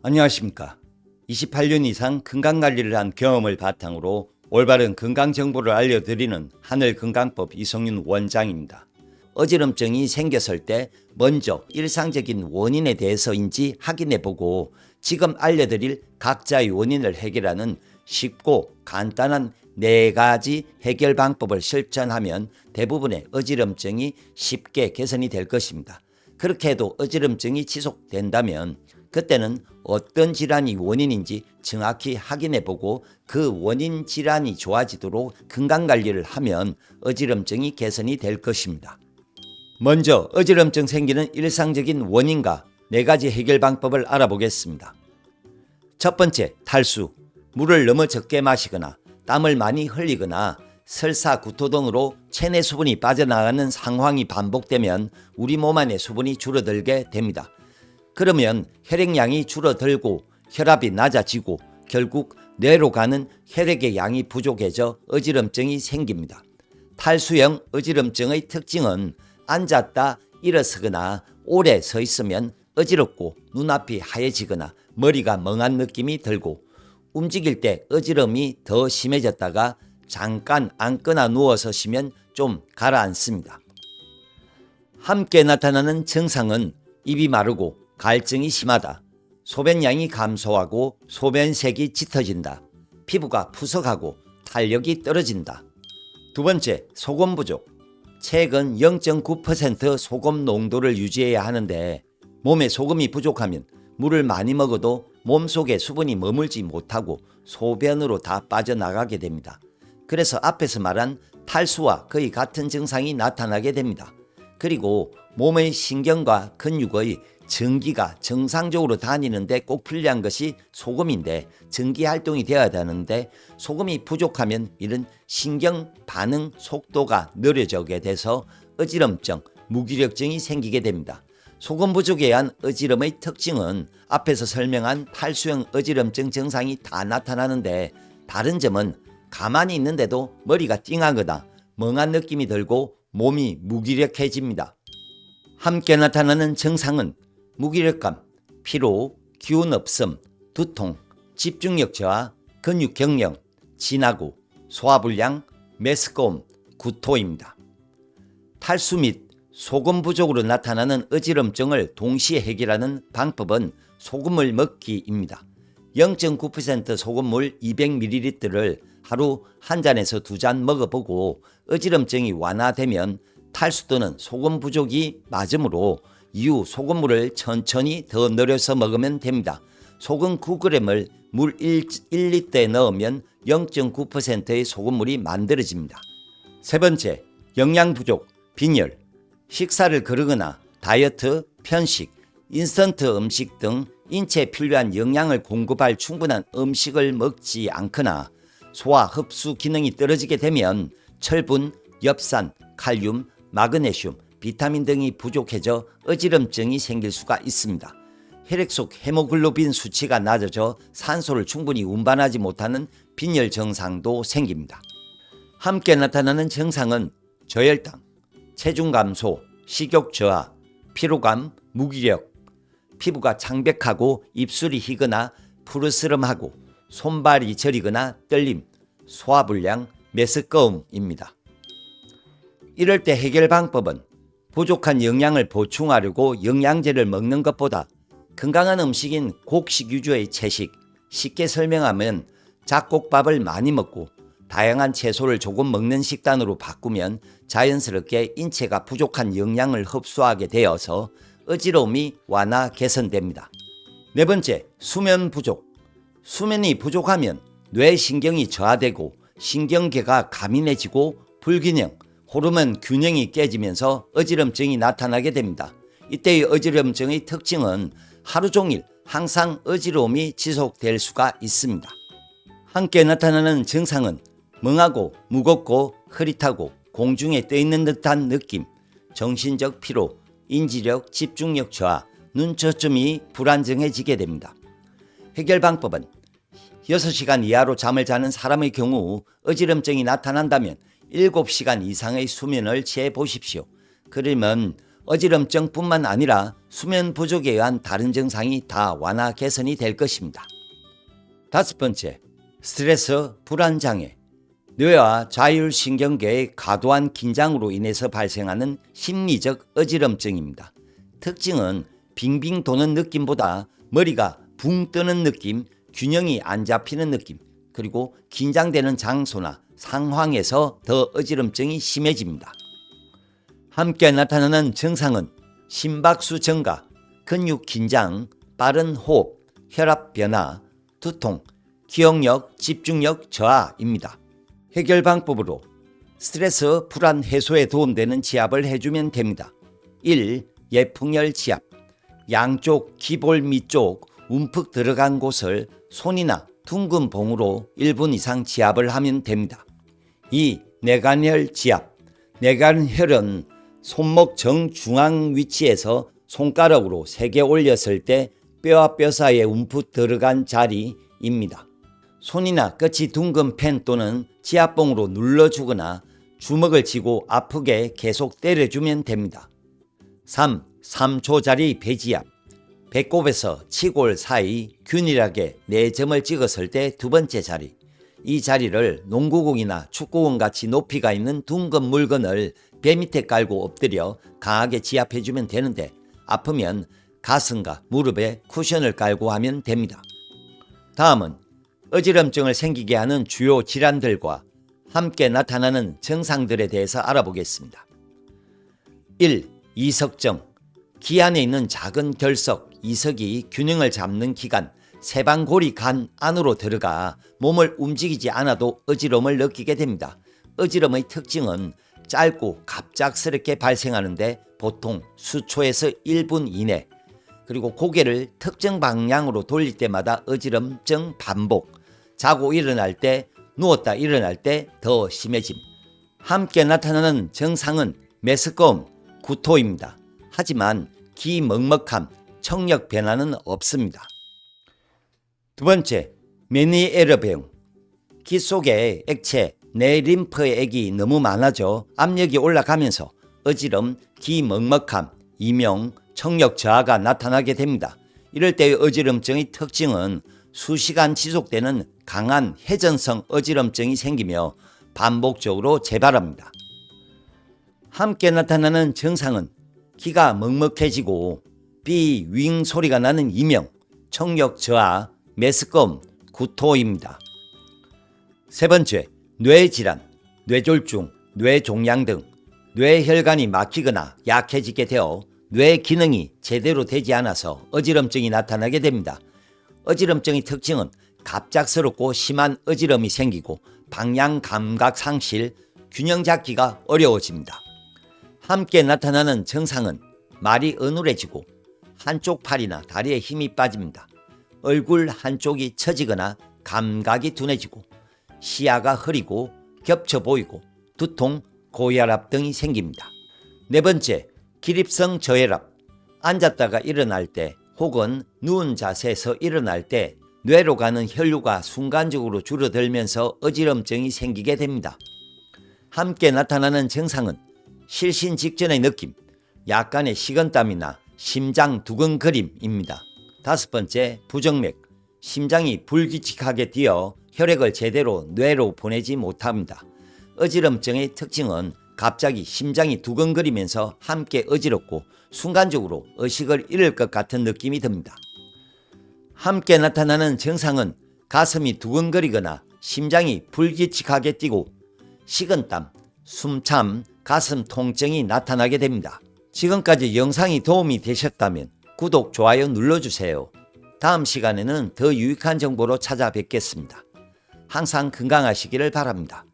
안녕하십니까. 28년 이상 건강관리를 한 경험을 바탕으로 올바른 건강 정보를 알려드리는 하늘건강법 이성윤 원장입니다. 어지럼증이 생겼을 때 먼저 일상적인 원인에 대해서인지 확인해보고 지금 알려드릴 각자의 원인을 해결하는 쉽고 간단한 네 가지 해결 방법을 실천하면 대부분의 어지럼증이 쉽게 개선이 될 것입니다. 그렇게 해도 어지럼증이 지속된다면 그때는 어떤 질환이 원인인지 정확히 확인해 보고 그 원인 질환이 좋아지도록 건강 관리를 하면 어지럼증이 개선이 될 것입니다. 먼저 어지럼증 생기는 일상적인 원인과 네 가지 해결 방법을 알아보겠습니다. 첫 번째, 탈수. 물을 너무 적게 마시거나 땀을 많이 흘리거나 설사, 구토 등으로 체내 수분이 빠져나가는 상황이 반복되면 우리 몸 안의 수분이 줄어들게 됩니다. 그러면 혈액량이 줄어들고 혈압이 낮아지고 결국 뇌로 가는 혈액의 양이 부족해져 어지럼증이 생깁니다. 탈수형 어지럼증의 특징은 앉았다 일어서거나 오래 서 있으면 어지럽고 눈앞이 하얘지거나 머리가 멍한 느낌이 들고 움직일 때 어지럼이 더 심해졌다가 잠깐 앉거나 누워서 쉬면 좀 가라앉습니다. 함께 나타나는 증상은 입이 마르고 갈증이 심하다. 소변량이 감소하고 소변색이 짙어진다. 피부가 푸석하고 탄력이 떨어진다. 두 번째, 소금 부족. 최근 0.9% 소금 농도를 유지해야 하는데 몸에 소금이 부족하면 물을 많이 먹어도 몸속에 수분이 머물지 못하고 소변으로 다 빠져나가게 됩니다. 그래서 앞에서 말한 탈수와 거의 같은 증상이 나타나게 됩니다. 그리고 몸의 신경과 근육의 전기가 정상적으로 다니는데 꼭 필요한 것이 소금인데 전기 활동이 되어야 되는데 소금이 부족하면 이런 신경 반응 속도가 느려지게 돼서 어지럼증, 무기력증이 생기게 됩니다. 소금 부족에 의한 어지럼의 특징은 앞에서 설명한 탈수형 어지럼증 증상이 다 나타나는데 다른 점은 가만히 있는데도 머리가 띵하거나 멍한 느낌이 들고 몸이 무기력해집니다. 함께 나타나는 증상은 무기력감, 피로, 기운 없음, 두통, 집중력 저하, 근육 경련, 진하고, 소화불량, 메스꺼움, 구토입니다. 탈수 및 소금 부족으로 나타나는 어지럼증을 동시에 해결하는 방법은 소금을 먹기입니다. 0.9% 소금물 200ml를 하루 한 잔에서 두 잔 먹어보고 어지럼증이 완화되면 탈수 또는 소금 부족이 맞으므로 이후 소금물을 천천히 더 늘려서 먹으면 됩니다. 소금 9g을 물 1, 1리터에 넣으면 0.9%의 소금물이 만들어집니다. 세 번째, 영양 부족, 빈혈, 식사를 거르거나 다이어트, 편식, 인스턴트 음식 등 인체에 필요한 영양을 공급할 충분한 음식을 먹지 않거나 소화 흡수 기능이 떨어지게 되면 철분, 엽산, 칼륨, 마그네슘, 비타민 등이 부족해져 어지럼증이 생길 수가 있습니다. 혈액 속 헤모글로빈 수치가 낮아져 산소를 충분히 운반하지 못하는 빈혈 증상도 생깁니다. 함께 나타나는 증상은 저혈당, 체중 감소, 식욕 저하, 피로감, 무기력, 피부가 창백하고 입술이 희거나 푸르스름하고 손발이 저리거나 떨림, 소화불량, 메스꺼움입니다. 이럴 때 해결 방법은 부족한 영양을 보충하려고 영양제를 먹는 것보다 건강한 음식인 곡식 위주의 채식, 쉽게 설명하면 잡곡밥을 많이 먹고 다양한 채소를 조금 먹는 식단으로 바꾸면 자연스럽게 인체가 부족한 영양을 흡수하게 되어서 어지러움이 완화 개선됩니다. 네 번째, 수면 부족. 수면이 부족하면 뇌 신경이 저하되고 신경계가 가민해지고 불균형, 호르몬 균형이 깨지면서 어지럼증이 나타나게 됩니다. 이때의 어지럼증의 특징은 하루 종일 항상 어지러움이 지속될 수가 있습니다. 함께 나타나는 증상은 멍하고 무겁고 흐릿하고 공중에 떠 있는 듯한 느낌, 정신적 피로, 인지력, 집중력 저하, 눈초점이 불안정해지게 됩니다. 해결 방법은 6시간 이하로 잠을 자는 사람의 경우 어지럼증이 나타난다면 7시간 이상의 수면을 취해 보십시오. 그러면 어지럼증뿐만 아니라 수면 부족에 의한 다른 증상이 다 완화 개선이 될 것입니다. 다섯 번째, 스트레스 불안 장애. 뇌와 자율신경계의 과도한 긴장으로 인해서 발생하는 심리적 어지럼증입니다. 특징은 빙빙 도는 느낌보다 머리가 붕 뜨는 느낌, 균형이 안 잡히는 느낌, 그리고 긴장되는 장소나 상황에서 더 어지럼증이 심해집니다. 함께 나타나는 증상은 심박수 증가, 근육 긴장, 빠른 호흡, 혈압 변화, 두통, 기억력, 집중력 저하입니다. 해결 방법으로 스트레스 불안 해소에 도움되는 지압을 해주면 됩니다. 1. 예풍열 지압. 양쪽 기볼 밑쪽 움푹 들어간 곳을 손이나 둥근 봉으로 1분 이상 지압을 하면 됩니다. 2. 내간혈 지압. 내간혈은 손목 정중앙 위치에서 손가락으로 세게 올렸을 때 뼈와 뼈 사이에 움푹 들어간 자리입니다. 손이나 끝이 둥근 펜 또는 지압봉으로 눌러주거나 주먹을 쥐고 아프게 계속 때려주면 됩니다. 3. 3초짜리 배지압. 배꼽에서 치골 사이 균일하게 4점을 찍었을 때 두 번째 자리. 이 자리를 농구공이나 축구공 같이 높이가 있는 둥근 물건을 배 밑에 깔고 엎드려 강하게 지압해주면 되는데 아프면 가슴과 무릎에 쿠션을 깔고 하면 됩니다. 다음은 어지럼증을 생기게 하는 주요 질환들과 함께 나타나는 증상들에 대해서 알아보겠습니다. 1. 이석증. 기 안에 있는 작은 결석, 이석이 균형을 잡는 기관, 세방골이 간 안으로 들어가 몸을 움직이지 않아도 어지러움을 느끼게 됩니다. 어지럼의 특징은 짧고 갑작스럽게 발생하는데 보통 수초에서 1분 이내 그리고 고개를 특정 방향으로 돌릴 때마다 어지럼증 반복 자고 일어날 때 누웠다 일어날 때 더 심해짐 함께 나타나는 증상은 메스꺼움, 구토입니다. 하지만 기 먹먹함, 청력 변화는 없습니다. 두 번째, 메니에르 병. 기 속에 액체, 내 림프의 액이 너무 많아져 압력이 올라가면서 어지럼, 기 먹먹함, 이명, 청력 저하가 나타나게 됩니다. 이럴 때의 어지럼증의 특징은 수시간 지속되는 강한 회전성 어지럼증이 생기며 반복적으로 재발합니다. 함께 나타나는 증상은 기가 먹먹해지고 삐윙 소리가 나는 이명, 청력 저하, 메스꺼움, 구토입니다. 세 번째, 뇌질환, 뇌졸중, 뇌종양 등 뇌혈관이 막히거나 약해지게 되어 뇌 기능이 제대로 되지 않아서 어지럼증이 나타나게 됩니다. 어지럼증의 특징은 갑작스럽고 심한 어지럼이 생기고 방향 감각 상실, 균형 잡기가 어려워집니다. 함께 나타나는 증상은 말이 어눌해지고 한쪽 팔이나 다리에 힘이 빠집니다. 얼굴 한쪽이 처지거나 감각이 둔해지고 시야가 흐리고 겹쳐 보이고 두통, 고혈압 등이 생깁니다. 네 번째, 기립성 저혈압. 앉았다가 일어날 때 혹은 누운 자세에서 일어날 때 뇌로 가는 혈류가 순간적으로 줄어들면서 어지럼증이 생기게 됩니다. 함께 나타나는 증상은 실신 직전의 느낌, 약간의 식은땀이나 심장 두근거림입니다. 다섯 번째, 부정맥. 심장이 불규칙하게 뛰어 혈액을 제대로 뇌로 보내지 못합니다. 어지럼증의 특징은 갑자기 심장이 두근거리면서 함께 어지럽고 순간적으로 의식을 잃을 것 같은 느낌이 듭니다. 함께 나타나는 증상은 가슴이 두근거리거나 심장이 불규칙하게 뛰고 식은땀, 숨참, 가슴 통증이 나타나게 됩니다. 지금까지 영상이 도움이 되셨다면 구독, 좋아요 눌러주세요. 다음 시간에는 더 유익한 정보로 찾아뵙겠습니다. 항상 건강하시기를 바랍니다.